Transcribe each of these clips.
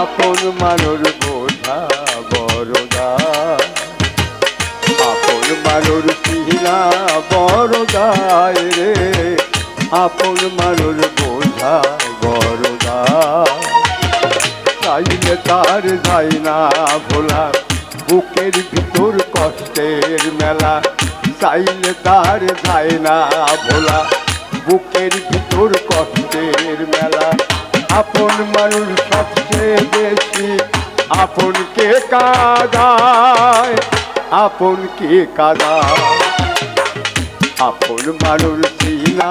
আপন মানুষ বোঝা বড়দা আপন মানুষ সিনা বড়দায় রে। আপন মানুষ বোঝা বড়দা চাইলে তার যাই না ভোলা, বুকের ভিতর কষ্টের মেলা। চাইলে তার যায় না ভোলা, বুকের ভিতর কষ্টের মেলা। আপন মানুষ সবচেয়ে বেশি। আপনকে কাদায়? আপনকে কাদায়? আপন মানুষ সিনা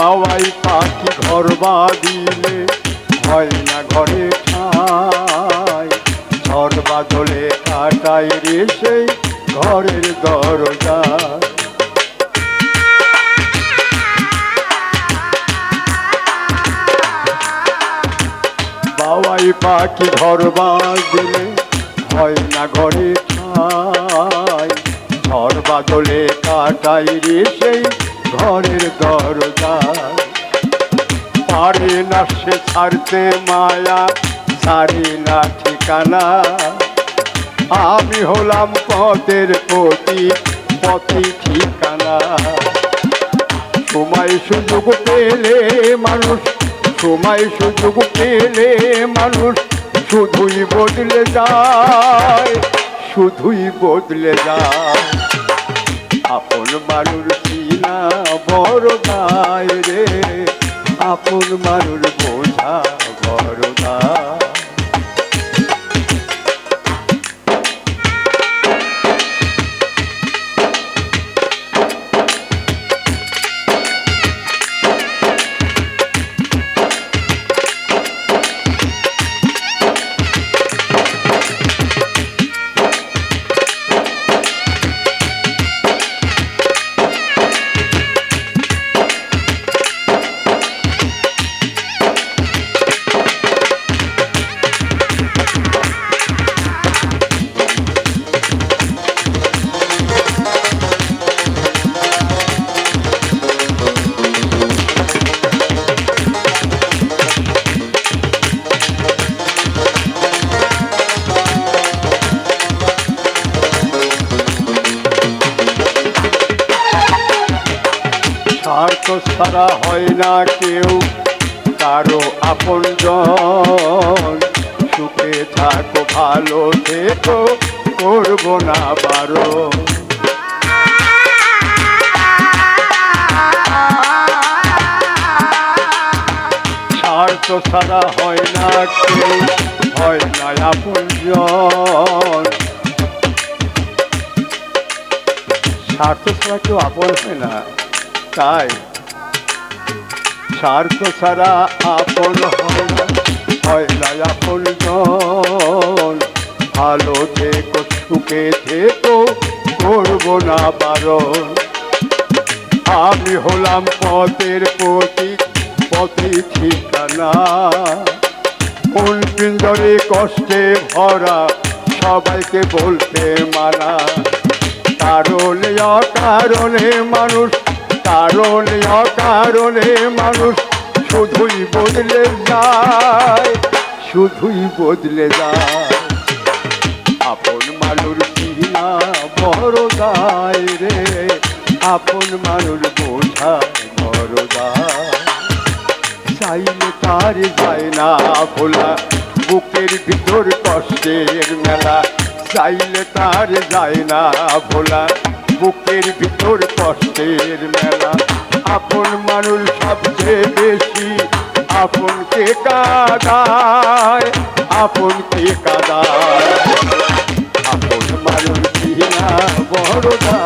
বাবাই পাখি ঘর বাঁধিলে, হয় না ঘরে ঠাই। ঝড় বাদলে কাটাই রে সেই ঘরের দরজা। বাবাই পাখি ঘর বাঁধলে, হয় না ঘরে ঠাই। ঝড় বাদলে কাটাই রে সেই ঘরের দরজা। পারে না সে ছাড়তে মায়া, ছাড়ি না ঠিকানা। আমি হলাম পথের পতি পথি ঠিকানা। সময় সুযোগ পেলে মানুষ, সময় সুযোগ পেলে মানুষ শুধুই বদলে যায়, শুধুই বদলে যায়। আপন মানুষ কিনা বড় গায় রে। আপন মানুষ বোঝা বড় গায়। স্বার্থ ছাড়া হয় না কেউ। কারও আপন সুখে থাকো, ভালো থেকো, করব না পারো। স্বার্থ ছাড়া হয় না কেউ, হয় না আপন স্বার্থ ছাড়া কেউ আপন হয় না। তাই স্বার্থ ছাড়া আপন হয় না আপন ভালো থেকো, সুখে থেকো, করব না বারণ। আমি হলাম পথের প্রতীক পথে ঠিকানা। কোন পিঞ্জরে কষ্টে ভরা, সবাইকে বলতে মানা। কারণে অকারণে মানুষ কারণে, অকারণে মানুষ শুধুই বদলে যায়, শুধুই বদলে যায়। আপন মানুষ কিনা বড় দায় রে, আপন মানুষ বোঝা বড় দায় চাইলে তার যায় না ভোলা, বুকের ভিতর কষ্টের মেলা। চাইলে তার যায় না ভোলা বুকের ভিতর কষ্টের মেলা। আপন মানুষ সবচেয়ে বেশি আপনকে কাদায় আপনকে কাদায়। আপন মানুষ না